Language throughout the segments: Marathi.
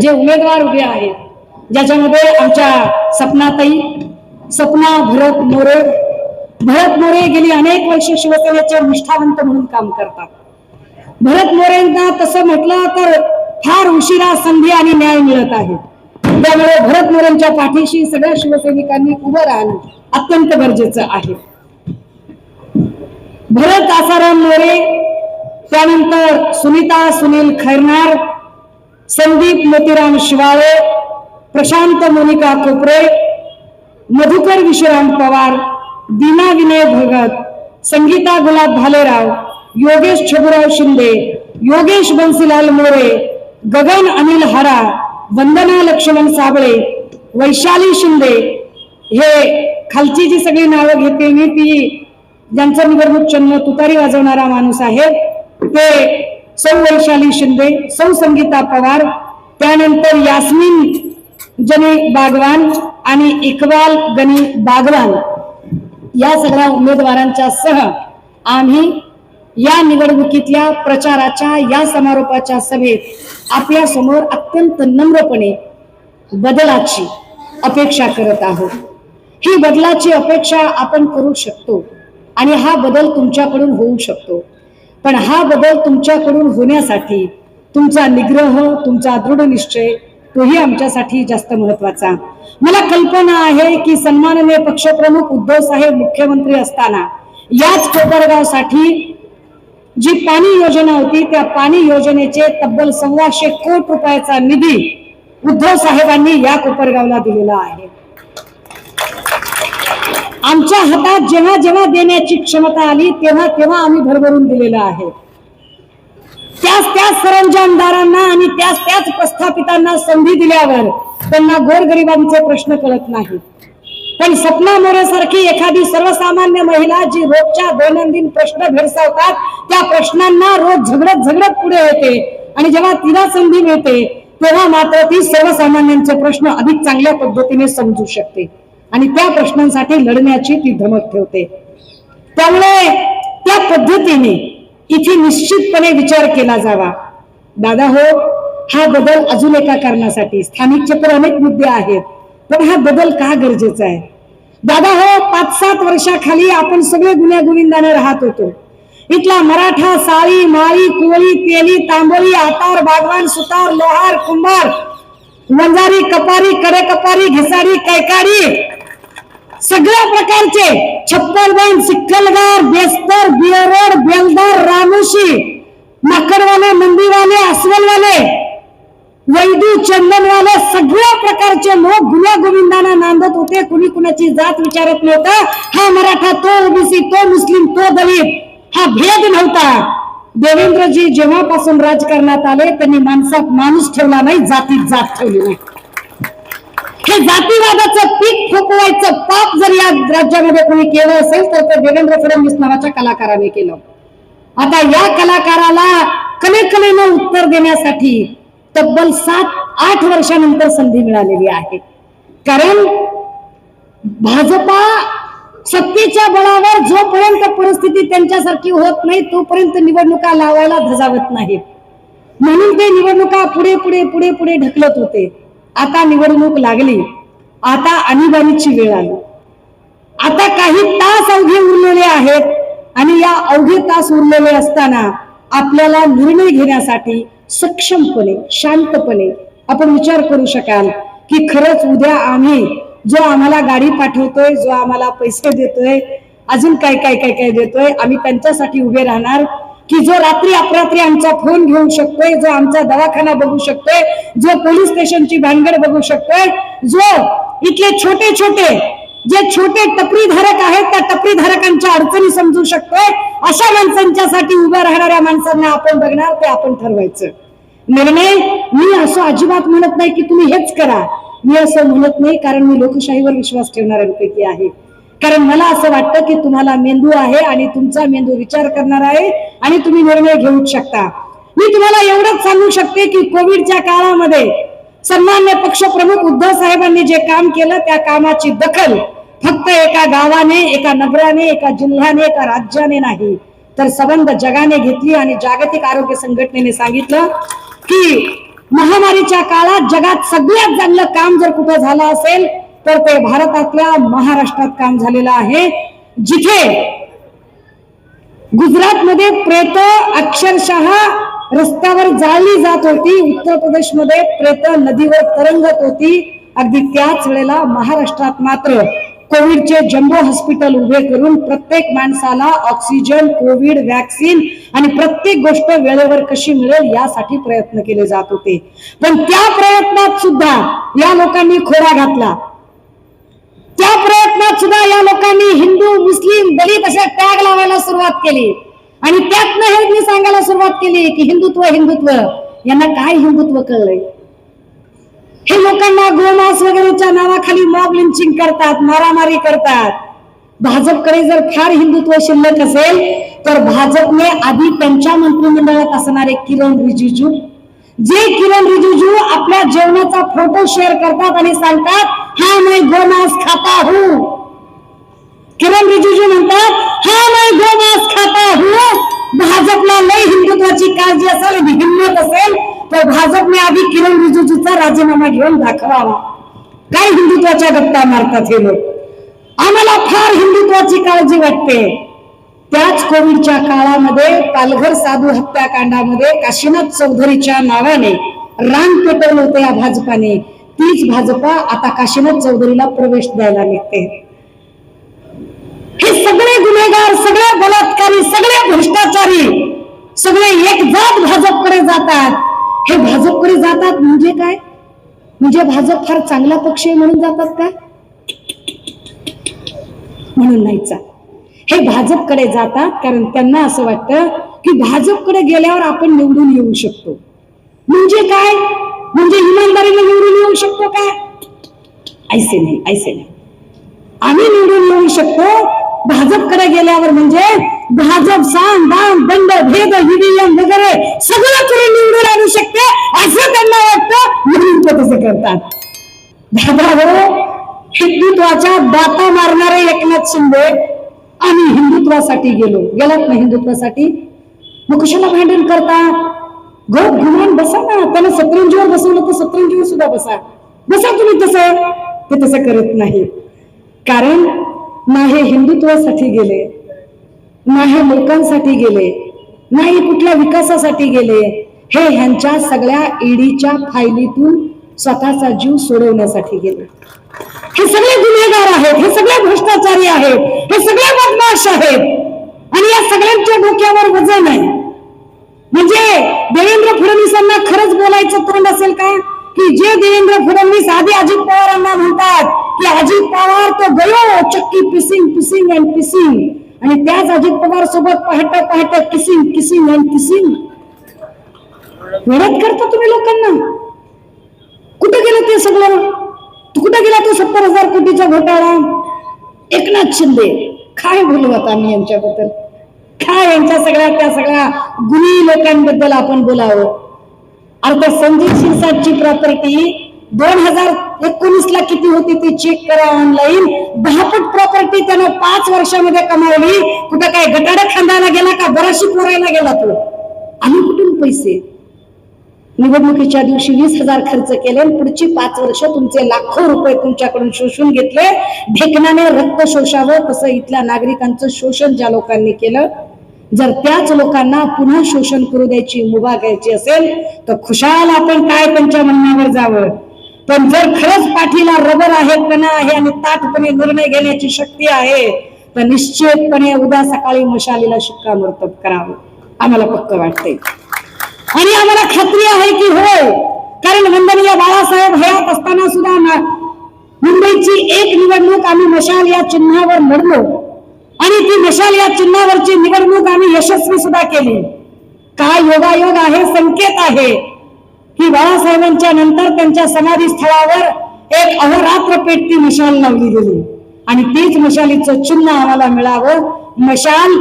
जे उमेदवार उभे आहेत ज्याच्यामध्ये आमच्या सपनाताई सपना भरत मोरे भरत मोरे गेली अनेक वर्ष शिवसेनेचे निष्ठावंत म्हणून काम करतात. भरत मोरेंना तसं म्हटलं तर फार उशिरा संधी आणि न्याय मिळत आहे. त्यामुळे भरत मोरेंच्या पाठीशी सगळ्या शिवसैनिकांनी उभं राहणं अत्यंत गरजेचं आहे. भरत आसाराम मोरे त्यानंतर सुनीता सुनील खैरनार संदीप मोतीराम शिवाळे प्रशांत मोनिका कोपरे मधुकर विश्वराम पवार दीना विनय भगत संगीता गुलाब भालेराव योगेश छबुराव शिंदे योगेश बन्सीलाल मोरे गगन अनिल हरा वंदना लक्ष्मण साबळे वैशाली शिंदे हे खालची जी सगळी नावं घेते मी ती ज्यांचं निवडणूक चिन्ह तुतारी वाजवणारा माणूस आहे. ते सौ वैशाली शिंदे सौ संगीता पवार त्यानंतर यास्मिन जनी बागवान आणि इकबाल गनी बागवान या सगळ्या उमेदवारांच्या सह आम्ही या निवडणुकीतल्या प्रचाराच्या या समारोपाच्या सभेत आपल्यासमोर अत्यंत नम्रपणे बदलाची अपेक्षा करत आहोत. ही बदलाची अपेक्षा आपण करू शकतो आणि हा बदल तुमच्याकडून होऊ शकतो. पण हा बदल तुमच्याकडून होण्यासाठी तुमचा निग्रह तुमचा दृढ निश्चय तोही आमच्यासाठी जास्त महत्त्वाचा मला कल्पना आहे की सन्माननीय पक्षप्रमुख उद्धव साहेब मुख्यमंत्री असताना याच कोपरगावसाठी जी पाणी योजना होती त्या पाणी योजनेचे तब्बल सव्वाशे कोट रुपयाचा निधी उद्धव साहेबांनी या कोपरगावला दिलेला आहे. आमच्या हातात जेव्हा जेव्हा देण्याची क्षमता आली तेव्हा तेव्हा आम्ही भरभरून दिलेलं आहे. त्याच त्याच सरंजामदारांना आणि त्याच त्याच प्रस्थापितांना संधी दिल्यावर त्यांना गोरगरिबांचे प्रश्न कळत नाही पण सपना मोरेसारखी एखादी सर्वसामान्य महिला जी रोजच्या दैनंदिन प्रश्न भेडसावतात त्या प्रश्नांना रोज झगडत झगडत पुढे येते आणि जेव्हा तिला संधी मिळते तेव्हा मात्र ती सर्वसामान्यांचे प्रश्न अधिक चांगल्या पद्धतीने समजू शकते. आणि त्या प्रश्नांसाठी लढण्याची ती धमक ठेवते. त्यामुळे त्या पद्धतीने इथे निश्चितपणे विचार केला जावा. दादा हो हा बदल अजून एका कारणासाठी स्थानिक तर अनेक मुद्दे आहेत पण हा बदल का गरजेचा आहे? दादा हो पाच सात वर्षाखाली आपण सगळे गुन्ह्या राहत होतो. इथला मराठा साळी माळी कुवळी तेली तांबोळी आतार बागवान सुतार लोहार कुंभार वंजारी कपारी कडे कपारी घिसाडी कैकाडी सगळ्या प्रकारचे छप्परबन सिक्कलगार बेस्तर बिअरोड बेलदार रामुशी माकडवाले मंदीवाले अस्वलवाले वैदू चंदनवाले सगळ्या प्रकारचे लोक गुन्ह्या गोविंदाना नांदत होते. कुणी कुणाची जात विचारत नव्हता. हा मराठा तो ओबीसी तो मुस्लिम तो दलित हा भेद नव्हता. देवेंद्रजी जेव्हापासून राजकारणात आले त्यांनी माणसात माणूस ठेवला नाही जातीत जात ठेवली नाही. हे जातीवादाचं पीक फोकवायचं पाप जर या राज्यामध्ये कोणी केलं असेल तर ते देवेंद्र फडणवीस नावाच्या कलाकाराने केलं. आता या कलाकाराला कलेकलेनं उत्तर देण्यासाठी तब्बल सात आठ वर्षानंतर संधी मिळालेली आहे. कारण भाजपा सत्तेच्या बळावर जोपर्यंत परिस्थिती त्यांच्यासारखी होत नाही तोपर्यंत निवडणुका लावायला धजावत नाहीत. म्हणून ते निवडणुका पुढे पुढे पुढे पुढे ढकलत होते. आता निवडणूक लागली. आता आणीबाणीची वेळ आली. आता काही तास अवघे उरलेले आहेत आणि या अवघे तास उरलेले असताना आपल्याला निर्णय घेण्यासाठी सक्षमपणे शांतपणे आपण विचार करू शकाल की खरंच उद्या आम्ही जो आम्हाला गाडी पाठवतोय जो आम्हाला पैसे देतोय अजून काय काय काय काय देतोय आम्ही त्यांच्यासाठी उभे राहणार की जो रात्री अपरात्री आमचा फोन घेऊ शकतोय जो आमचा दवाखाना बघू शकतोय जो पोलीस स्टेशनची भानगड बघू शकतोय जो इथले छोटे छोटे जे छोटे टपरीधारक आहेत त्या टपरीधारकांच्या अडचणी समजू शकतोय अशा माणसांच्यासाठी उभ्या राहणाऱ्या माणसांना आपण बघणार ते आपण ठरवायचं. निर्णय मी असं अजिबात म्हणत नाही की तुम्ही हेच करा. मी असं म्हणत नाही कारण मी लोकशाहीवर विश्वास ठेवणाऱ्यांपैकी आहे. कारण मला असं वाटतं की तुम्हाला मेंदू आहे आणि तुमचा मेंदू विचार करणार आहे आणि तुम्ही निर्णय घेऊ शकता. मी तुम्हाला एवढंच सांगू शकते की कोविडच्या काळामध्ये सन्मान्य पक्षप्रमुख उद्धव साहेबांनी जे काम केलं त्या कामाची दखल फक्त एका गावाने एका नगराने एका जिल्ह्याने एका राज्याने नाही तर सबंध जगाने घेतली आणि जागतिक आरोग्य संघटनेने सांगितलं की महामारीच्या काळात जगात सगळ्यात चांगलं काम जर कुठं झालं असेल तर ते भारतातल्या महाराष्ट्रात काम झालेलं आहे जिथे गुजरातमध्ये प्रेत अक्षरशः रस्त्यावर जाळली जात होती उत्तर प्रदेशमध्ये प्रेत नदीवर तरंगत होती. अगदी त्याच वेळेला महाराष्ट्रात मात्र कोविडचे जम्बो हॉस्पिटल उभे करून प्रत्येक माणसाला ऑक्सिजन कोविड वॅक्सिन आणि प्रत्येक गोष्ट वेळेवर कशी मिळेल यासाठी प्रयत्न केले जात होते. पण त्या प्रयत्नात सुद्धा या लोकांनी खोरा घातला. त्या प्रयत्नात सुद्धा या लोकांनी हिंदू मुस्लिम दलित अशा टॅग लावायला सुरुवात केली. आणि त्यातनं हे मी सांगायला सुरुवात केली की हिंदुत्व हिंदुत्व. यांना काय हिंदुत्व कळलंय? हे लोकांना गोमास वगैरेच्या नावाखाली मॉब लिंचिंग करतात मारामारी करतात. भाजपकडे जर फार हिंदुत्व शिल्लक असेल तर भाजपने आधी त्यांच्या मंत्रिमंडळात असणारे किरण रिजिजू जे किरण रिजिजू आपल्या जेवणाचा फोटो शेअर करतात आणि सांगतात हा मैं गोमांस खाता हूँ। किरण रिजिजू म्हणतात हा मैं गोमांस खाता हूँ। भाजपला लय हिंदुत्वाची काळजी असेल आणि हिंमत असेल तर भाजपने आधी किरण रिजिजूचा राजीनामा घेऊन दाखवावा. काय हिंदुत्वाच्या गप्पा मारतात हे लोक? आम्हाला फार हिंदुत्वाची काळजी वाटते. त्याच कोविडच्या काळामध्ये पालघर साधू हत्याकांडामध्ये काशीनाथ चौधरीच्या नावाने रान पेटवलं होतं या भाजपाने. तीच भाजपा आता काशीनाथ चौधरीला प्रवेश द्यायला निघते. हे सगळे गुन्हेगार सगळे बलात्कारी सगळे भ्रष्टाचारी सगळे एक जात भाजपकडे जातात. हे भाजपकडे जातात म्हणजे काय? म्हणजे भाजप फार चांगला पक्ष आहे म्हणून जातात का? म्हणून नाही हे भाजपकडे जातात कारण त्यांना असं वाटतं की भाजपकडे गेल्यावर आपण निवडून येऊ शकतो. म्हणजे काय? म्हणजे इमानदारीने येऊ शकतो का? ऐसे नाही ऐसे नाही. आम्ही निवडून येऊ शकतो. भाजपकडे गेल्यावर म्हणजे भाजप सांग दान दंड भेद ईव्हीएम वगैरे सगळं करून निवडून आणू शकते असं त्यांना वाटतं म्हणून ते तसं करतात. दादा हो हिंदुत्वाच्या दाता मारणारे एकनाथ शिंदे आम्ही हिंदुत्वासाठी गेलो. गेलात ना हिंदुत्वासाठी? मग कशाला भांडण करता? गप घुमान बसा ना. त्याला सतरंजीवर बसवलं तर सतरंजीवर सुद्धा बसा. बसा तुम्ही तसं. ते तसं करत नाही. कारण ना हे हिंदुत्वासाठी गेले ना हे लोकांसाठी गेले नाही कुठल्या विकासासाठी गेले हे ह्यांच्या सगळ्या ईडीच्या फायलीतून स्वतःचा जीव सोडवण्यासाठी गेले. हे सगळे गुन्हेगार आहेत हे सगळे भ्रष्टाचारी आहेत हे सगळे बदमाश आहेत. आणि या सगळ्यांच्या डोक्यावर वजन आहे. म्हणजे देवेंद्र फडणवीसांना खरंच बोलायचं तोंड असेल का? की जे देवेंद्र फडणवीस आधी अजित पवारांना म्हणतात की अजित पवार तो गयो चक्की पिसिंग पिसिंग अँड पिसिंग. आणि त्याच अजित पवार सोबत पहाट पहाट किसिंग किसिंग अँड किसिंग. मदत करता तुम्ही लोकांना. कुठे गेलं ते सगळं? तू कुठे गेला तो सत्तर हजार कोटीचा घोटाळा? एकनाथ शिंदे काय बोलू आता आम्ही यांच्याबद्दल? काय यांच्या सगळ्या त्या सगळ्या गुणी लोकांबद्दल आपण बोलावं? अर्थात त्या संदीप शिरसाटची प्रॉपर्टी दोन हजार एकोणीस ला किती होती ती चेक करा ऑनलाईन दहापट प्रॉपर्टी त्यानं पाच वर्षामध्ये कमावली. कुठं काय गटाडा खांदायला गेला का? बराशी पोरायला गेला तो. आणि कुठून पैसे? निवडणुकीच्या दिवशी वीस हजार खर्च केले आणि पुढची पाच वर्ष तुमचे लाखो रुपये तुमच्याकडून शोषून घेतले. ढेकणाने रक्त शोषावं तसं इथल्या नागरिकांचं शोषण ज्या लोकांनी केलं जर त्याच लोकांना पुन्हा शोषण करू द्यायची मुभा घ्यायची असेल तर खुशाल आपण काय त्यांच्या म्हणण्यावर जावं? पण जर खरंच पाठीला रबर आहे कणा आहे आणि ताटपणे निर्णय घेण्याची शक्ती आहे तर निश्चितपणे उद्या सकाळी मशालीला शिक्कामोर्तब करावं. आम्हाला पक्क वाटतंय. आणि आम्हाला खात्री आहे की होय कारण वंदनीय बाळासाहेब हयात असताना सुद्धा ना- मुंबईची एक निवडणूक आम्ही मशाल या चिन्हावर लढलो. आणि ती मशाल या चिन्हावरची निवडणूक आम्ही यशस्वी सुद्धा केली. काय योगायोग आहे? संकेत आहे. की बाळासाहेबांच्या नंतर त्यांच्या समाधी स्थळावर एक अहोरात्र पेटती मशाल लावली गेली. आणि तीच मशालीचं चिन्ह आम्हाला मिळावं. मशाल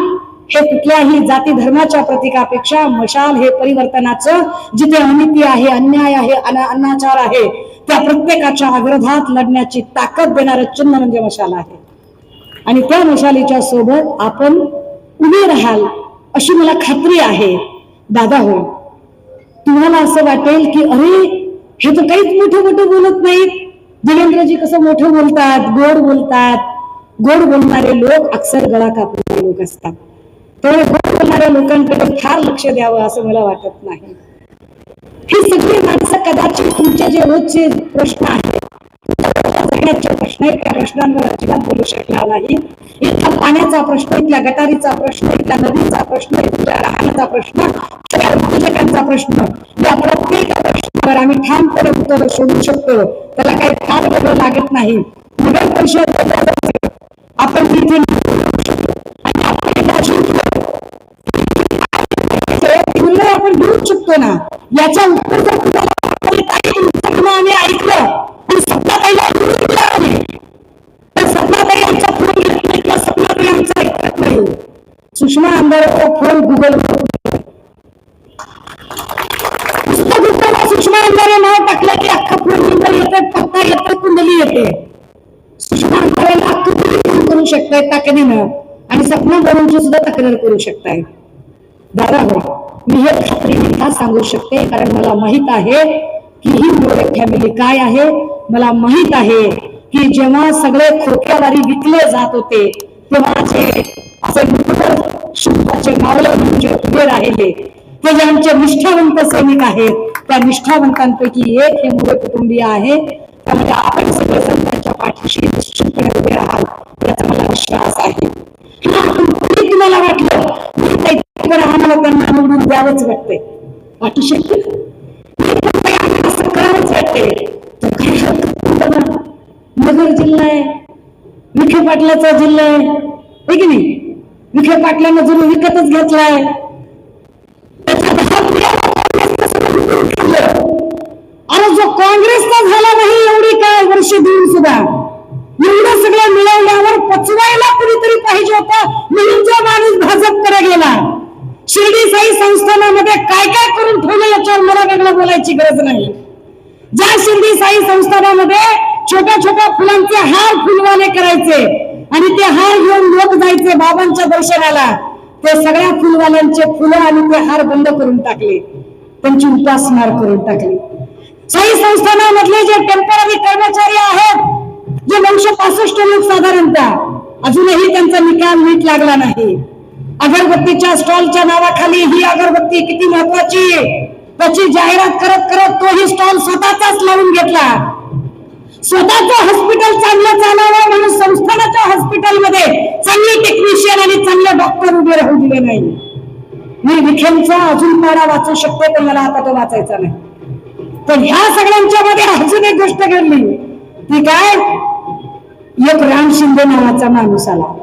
हे कुठल्याही जाती धर्माच्या प्रतीकापेक्षा मशाल हे परिवर्तनाचं जिथे अनिती आहे अन्याय आहे अनाचार आहे त्या प्रत्येकाच्या अग्रधात लढण्याची ताकद देणारं चिन्ह म्हणजे मशाल आहे. आणि त्या मशालीच्या सोबत आपण उभे राहाल अशी मला खात्री आहे. दादा हो तुम्हाला असं वाटेल की अरे हे तर काहीच मोठं मोठं बोलत नाहीत. देवेंद्रजी कसं मोठं बोलतात गोड बोलतात. गोड बोलणारे लोक अक्सर गळा कापणारे लोक असतात. त्यामुळे गोड बोलणाऱ्या लोकांकडे फार लक्ष द्यावं असं मला वाटत नाही. ही सगळी माणसं कदाचित तुमचे जे रोजचे प्रश्न आहेत पाण्याचे प्रश्न आहेत प्रश्नांवर अजिबात बोलू शकणार नाही. इथला पाण्याचा प्रश्न इथल्या गटारीचा प्रश्न इथल्या नदीचा प्रश्न इथल्या राहण्याचा प्रश्न उद्योजकांचा प्रश्न. या प्रत्येक प्रश्नावर आम्ही ठामपणे उत्तर शोधू शकतो. त्याला काही फार वेगळं लागत नाही. नगर परिषद आपण तिथे आणि आपण आपण घेऊ शकतो ना. याच्या उत्तर जर तुम्हाला सुषमा आमदार फोन गुगल सुषमा आमदारे नाव टाकलं की अख्खा फोन नंबर येतात पत्ता येतात कुंडली येते. सुषमा आमदारेला तुम्ही फोन करू शकताय ताकदीनं आणि सपना बरोबरची सुद्धा तक्रार करू शकताय. दादा हो मी हे खात्रीने का सांगू शकते? कारण मला माहीत आहे की ही मोरे फॅमिली काय आहे. मला माहीत आहे की जेव्हा सगळे खोक्यावारी विकले जात होते तेव्हा जे असे मुकुटर शुद्धाचे मावळे म्हणजे उभे राहिले. हे जे आमचे निष्ठावंत सैनिक आहेत त्या निष्ठावंतांपैकी एक हे मोरे कुटुंबीय आहे. त्यामुळे आपण सगळे संतांच्या पाठीशी निश्चितपणे उभे राहाल याचा मला विश्वास आहे. तुम्हाला वाटलं. राहणार आम्हाला त्यांना निवडून द्यावंच वाटते वाटू शकते मी आम्हाला असं करावंच वाटते नगर जिल्हा आहे. विखे पाटलाचा जिल्हा आहे. की नाही? विखे पाटलानं जणू विकतच घेतलाय. अरे जो काँग्रेसचा झाला नाही एवढी काय वर्ष देऊन सुद्धा? एवढं सगळं मिळवल्यावर पचवायला कुणीतरी पाहिजे होतं? म्हणून जो माणूस भाजपकडे गेला. शिर्डी साई संस्थानामध्ये काय काय करून ठेवलं याच्यावर मला वेगळं बोलायची गरज नाही. ज्या शिर्डी साई संस्थानामध्ये छोट्या छोट्या फुलांचे हार फुलवाले करायचे आणि ते हार घेऊन लोक जायचे बाबांच्या दर्शनाला. ते सगळ्या फुलवाल्यांचे फुलं आणि ते हार बंद करून टाकले. त्यांची उपासमार करून टाकली. साई संस्थानामधले जे टेंपररी कर्मचारी आहेत जे नऊशे पासष्ट लोक साधारणतः अजूनही त्यांचा निकाल नीट लागला नाही. अगरबत्तीच्या स्टॉलच्या नावाखाली ही अगरबत्ती किती महत्वाची त्याची जाहिरात करत करत तोही स्टॉल स्वतःचाच लावून घेतला. स्वतःचं हॉस्पिटल चांगलं चालावं म्हणून संस्थानाच्या हॉस्पिटलमध्ये चांगले टेक्निशियन आणि चांगले डॉक्टर उभे राहू दिले नाही. मी विखेंचा अजून पाडा वाचू शकते पण मला आता तो वाचायचा नाही. पण ह्या सगळ्यांच्या मध्ये अजून एक गोष्ट घडली. ती काय? एक राम शिंदे नावाचा माणूस आला.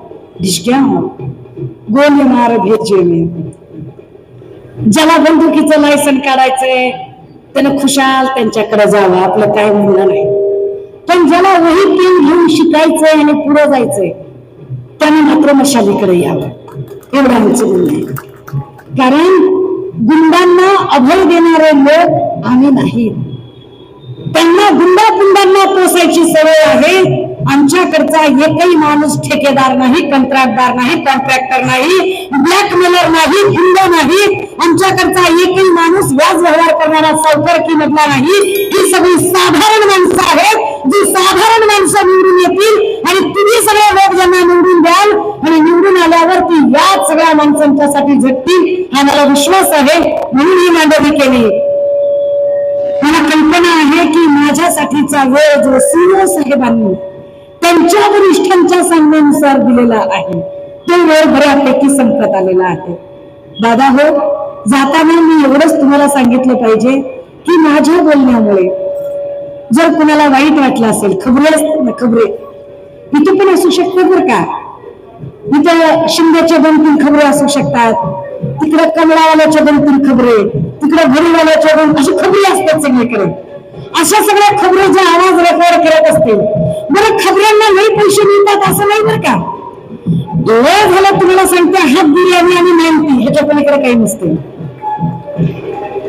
ढिशक्या गोल मार भेजे मी ज्याला बंदुकीचं लायसन काढायचंय त्यानं खुशाल त्यांच्याकडे जावं. आपलं काय म्हणणं नाही. ज्याला वही पेन घेऊन शिकायचंय आणि पुढं जायचंय त्याने मात्र मशालीकडे यावं. एवढं आमचं म्हणणं आहे. कारण गुंडांना अभय देणारे लोक आम्ही नाही त्यांना गुंडा गुंडांना पोसायची सवय आहे. आमच्याकडचा एकही माणूस ठेकेदार नाही कंत्राटदार नाही कॉन्ट्रॅक्टर नाही ब्लॅकमेलर नाही हिंद नाही. आमच्याकडचा एकही माणूस व्याज व्यवहार करणारा सावकारकी मधला नाही. ही सगळी साधारण माणसं आहेत. जी साधारण माणसं निवडून येतील आणि तुम्ही सगळे लोक ज्यांना निवडून द्याल आणि निवडून आल्यावर ती याच सगळ्या माणसांच्यासाठी झटतील हा मला विश्वास आहे. म्हणून ही मांडणी केली. मला कल्पना आहे की माझ्यासाठीचा वेळ जो सिंह साहेबांनी त्यांच्या वरिष्ठांच्या सांगण्यानुसार दिलेला आहे तो वेळ बऱ्यापैकी संपत आलेला आहे. दादा हो जाताना मी एवढंच तुम्हाला सांगितलं पाहिजे की माझ्या बोलण्यामुळे जर कुणाला वाईट वाटलं असेल खबरे असतात ना खबरे इथे पण असू शकतात बरं का. इथं शिंद्याच्या दोन तीन खबरे असू शकतात. तिकडे कमळावाल्याच्या दोन तीन खबरे तिकडे घरीवाल्याच्या दोन अशी खबरी असतात सगळीकडे. अशा सगळ्या खबरे जे आवाज रेकॉर्ड करत असतील बरं खबऱ्यांना लई पैसे मिळतात असं नाही बरं का. डोळे झालं तुम्हाला सांगते हात बिर्याणी आणि माहिती ह्याच्या पलीकडे काही नसते.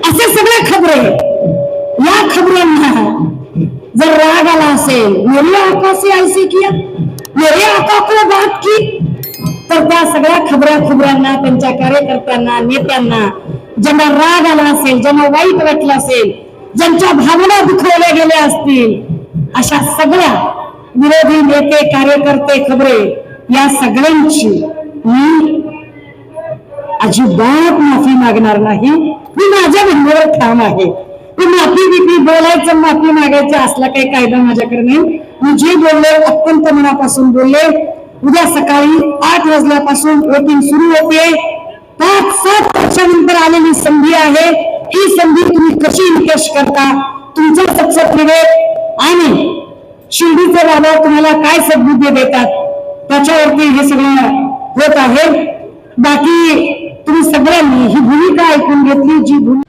असे सगळे खबरे या खबरांना जर राग आला असेल मेरी आका से ऐसे किया मेरे आका को बात की तर त्या सगळ्या खबऱ्या खुबऱ्यांना त्यांच्या कार्यकर्त्यांना नेत्यांना ज्यांना राग आला असेल ज्यांना वाईट वाटलं असेल ज्यांच्या भावना दुखवल्या गेल्या असतील अशा सगळ्या विरोधी नेते कार्यकर्ते खबरे या सगळ्यांची मी अजिबात माफी मागणार नाही. मी माझ्या बिंदूवर ठाम आहे. मी माफी विक्री बोलायचं माफी मागायचं असला काही कायदा माझ्याकडे नाही. मी जे बोलले अत्यंत मनापासून बोलले. उद्या सकाळी आठ वाजल्यापासून वोटिंग सुरू होते. पाच सात वर्षानंतर आलेली संधी आहे. ही संधी तुम्ही कशी निकष करता? तुमचा सत्सत विवेक आणि शिर्डीचे बाबा तुम्हाला काय सद्बुद्धी देतात? त्याच्यावरती हे सगळं होत आहे. बाकी तुम्ही सगळ्यांनी ही भूमिका ऐकून घेतली. जी भूमिका